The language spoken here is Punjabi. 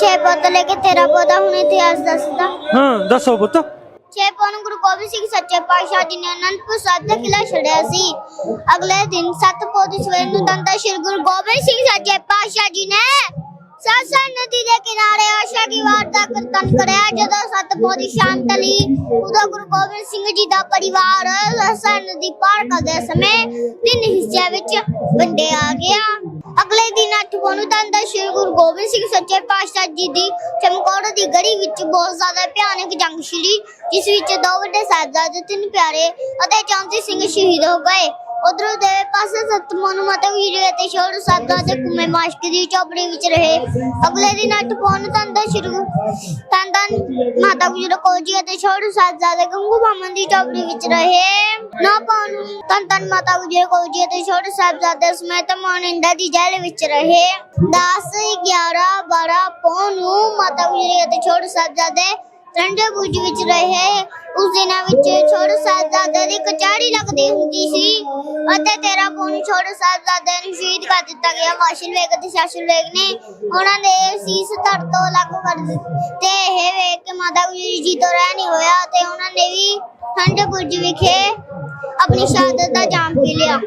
ਛੇ ਪੁੱਤ ਲੈ ਕੇ ਤੇਰਾ ਪੌਦਾ ਹੁਣ ਇਤਿਹਾਸ ਦੱਸਦਾ। ਹਾਂ ਦੱਸੋ ਪੁੱਤ। ਛੇ ਪੌਣ ਗੁਰੂ ਗੋਬਿੰਦ ਸਿੰਘ ਸੱਚੇ ਪਾਤਸ਼ਾਹ ਜੀ ਨੇ ਅਨੰਦਪੁਰ ਸਾਹਿਬ ਦਾ ਕਿਲਾ ਛੜਿਆ ਸੀ। ਅਗਲੇ ਦਿਨ ਸੱਤ ਪੌਦੀ ਸਵੇਰ ਨੂੰ ਦੰਦਾ ਸ਼੍ਰੀ ਗੁਰੂ ਗੋਬਿੰਦ ਸਿੰਘ ਸੱਚੇ ਪਾਤਸ਼ਾਹ ਜੀ ਨੇ ਸਾਸਾ ਨਦੀ ਦੇ ਕਿਨਾਰੇ ਆਸ਼ਾ ਦੀ ਵਾਰ ਦਾ ਕੀਰਤਨ ਕਰਿਆ। ਜਦੋਂ ਸੱਤ ਪੌਦੀ ਸ਼ਾਮ ਟਲੀ ਉਦੋਂ ਗੁਰੂ ਗੋਬਿੰਦ ਸਿੰਘ ਜੀ ਦਾ ਪਰਿਵਾਰ ਸਾਸਾ ਨਦੀ ਪਾਰ ਕਰਦੇ ਸਮੇਂ ਤਿੰਨ ਹਿੱਸਿਆਂ ਵਿੱਚ ਵੰਡੇ ਆ ਗਿਆ। ਅੱਠ ਪੌਣ ਸ਼੍ਰੀ ਗੁਰੂ ਗੋਬਿੰਦ ਸਿੰਘ ਸੱਚੇ ਪਾਤਸ਼ਾਹ ਜੀ ਦੀ ਚਮਕੌਰ ਦੀ ਗੜੀ ਵਿੱਚ ਬਹੁਤ ਜ਼ਿਆਦਾ ਭਿਆਨਕ ਜੰਗ ਛਿੜੀ ਜਿਸ ਵਿੱਚ ਦੋ ਵੱਡੇ ਸਾਹਿਬਜ਼ਾਦੇ, ਤਿੰਨ ਪਿਆਰੇ ਅਤੇ 34 ਸਿੰਘ ਸ਼ਹੀਦ ਹੋ ਗਏ। ਉਧਰੋਂ ਦੇ ਪਾਸੇ ਸਤਮੋਂ ਨੂੰ ਵੀਰੇ ਅਤੇ ਛੋੜ ਸਾਹਿਬਜ਼ਾਦੇ ਕੁਮੇ ਮਾਸ਼ਕ ਦੀ ਚੌਪੜੀ ਵਿੱਚ ਰਹੇ। ਅਗਲੇ ਦਿਨ ਅੱਠ ਪੌਣ ਤੰਦਾ ਸ਼ੁਰੂ। ਤੰਦਾ ਮਾਤਾ ਗੁਜਰ ਕੋਜੀ ਅਤੇ ਛੋੜ ਸਾਹਿਬਜ਼ਾਦੇ ਗੰਗੂ ਬਾਮਨ ਦੀ ਚੌਪੜੀ ਵਿੱਚ ਰਹੇ। ਨੌ ਪੌਣ ਤੰਦਾ ਮਾਤਾ ਗੁਜਰ ਕੋਜੀ ਅਤੇ ਛੋੜ ਸਾਹਿਬਜ਼ਾਦੇ ਸਮੇਤ ਮੋਨਿੰਦਾ ਦੀ ਜੈਲ ਵਿੱਚ ਰਹੇ। 10 11 12 ਪੌਣ ਨੂੰ ਮਾਤਾ ਗੁਜਰੀ ਅਤੇ ਛੋੜ ਸਾਹਿਬਜ਼ਾਦੇ ਠੰਡੇ ਬੁਰਜ ਵਿੱਚ ਰਹੇ। ਉਸ ਦਿਨਾਂ ਵਿੱਚ ਛੋੜ ਸਾਹਿਬਜ਼ਾਦੇ ਦੀ ਕਚਾੜੀ ਲੱਗਦੀ ਸੀ। ਅਤੇ ਤੇਰਾ ਪੌਣ ਛੋੜ ਸਾਹਿਬਜ਼ਾਦੇ ਨੂੰ ਸ਼ਹੀਦ ਕਰ ਦਿੱਤਾ ਗਿਆ। ਮਾਸ਼ਲ ਵੇਗ ਅਤੇ ਸ਼ਾਸਲ ਵੇਗ ਨੇ। ਉਹਨਾਂ ਦੇ ਸੀਸ ਧੜ ਤੋਂ ਅਲੱਗ ਕਰ ਦਿੱਤੇ। ਤੇ ਇਹ ਵੇਖ ਕੇ ਮਾਤਾ ਗੁਜਰੀ ਜੀ ਤੋਂ ਰਹਿ ਨਹੀਂ ਹੋਇਆ ਤੇ ਉਹਨਾਂ ਨੇ ਵੀ ਠੰਡੇ ਬੁਰਜ ਵਿਖੇ ਆਪਣੀ ਸ਼ਹਾਦਤ ਦਾ ਜਾਮ ਪੀ ਲਿਆ।